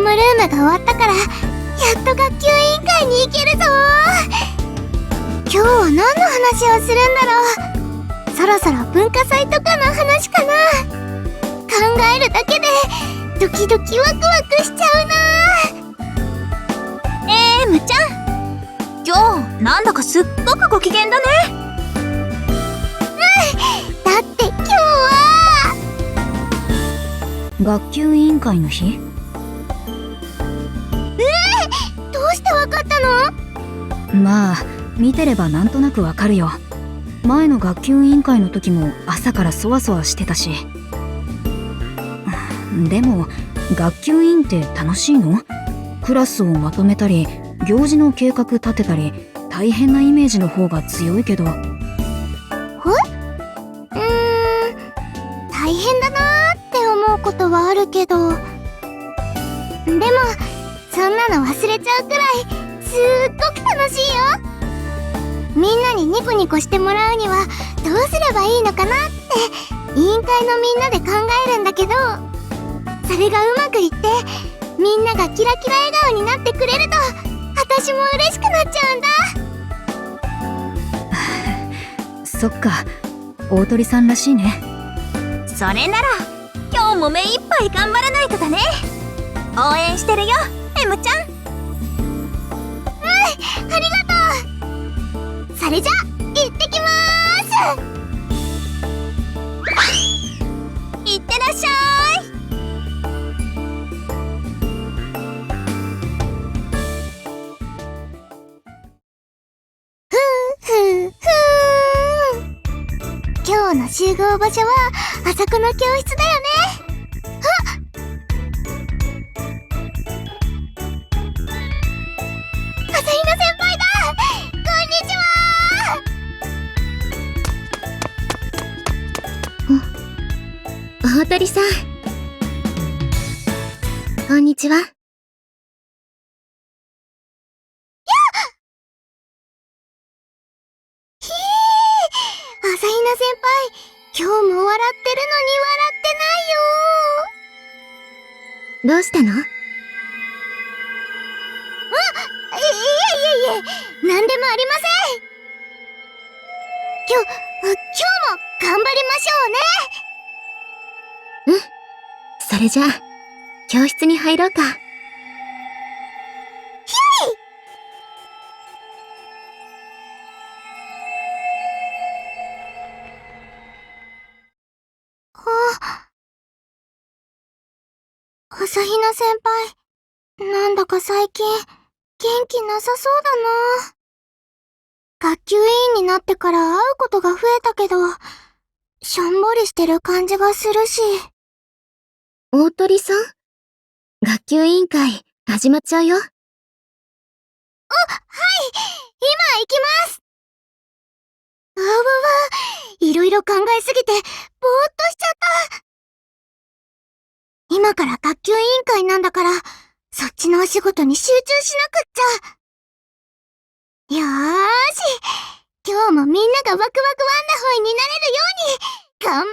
ームルームが終わったからやっと学級委員会に行けるぞ。今日は何の話をするんだろう。そろそろ文化祭とかの話かな。考えるだけでドキドキワクワクしちゃうな。えー、むちゃん。今日なんだかすっごくご機嫌だね。だって今日は。学級委員会の日？てわかったの？まあ見てればなんとなくわかるよ。前の学級委員会の時も朝からそわそわしてたし。でも学級委員って楽しいの？クラスをまとめたり行事の計画立てたり大変なイメージの方が強いけど。うーん大変だなーって思うことはあるけど。でもそんなの忘れちゃうくらいすっごく楽しいよ。みんなにニコニコしてもらうにはどうすればいいのかなって委員会のみんなで考えるんだけどそれがうまくいってみんながキラキラ笑顔になってくれると私も嬉しくなっちゃうんだ。そっか大鳥さんらしいね。それなら今日も目いっぱい頑張らないとだね。応援してるよエムちゃん。うんありがとう。それじゃ行ってきまーす。いってらっしゃい。ふーふー今日の集合場所はあそこの教室だよね。大鳥さん。こんにちは。朝日奈先輩今日も笑ってるのに笑ってないよどうしたの？いいえいえいえ、なんでもありません。今日、あ今日も頑張りましょうね。うんそれじゃあ、教室に入ろうか。朝比奈先輩、なんだか最近、元気なさそうだな。学級委員になってから会うことが増えたけど、しょんぼりしてる感じがするし。大鳥さん？学級委員会、始まっちゃうよ。今行きますあわわ、いろいろ考えすぎて、ぼーっとしちゃった。今から学級委員会なんだから、そっちのお仕事に集中しなくっちゃ。よーし、今日もみんながワクワクワンダホイになれるように、頑張る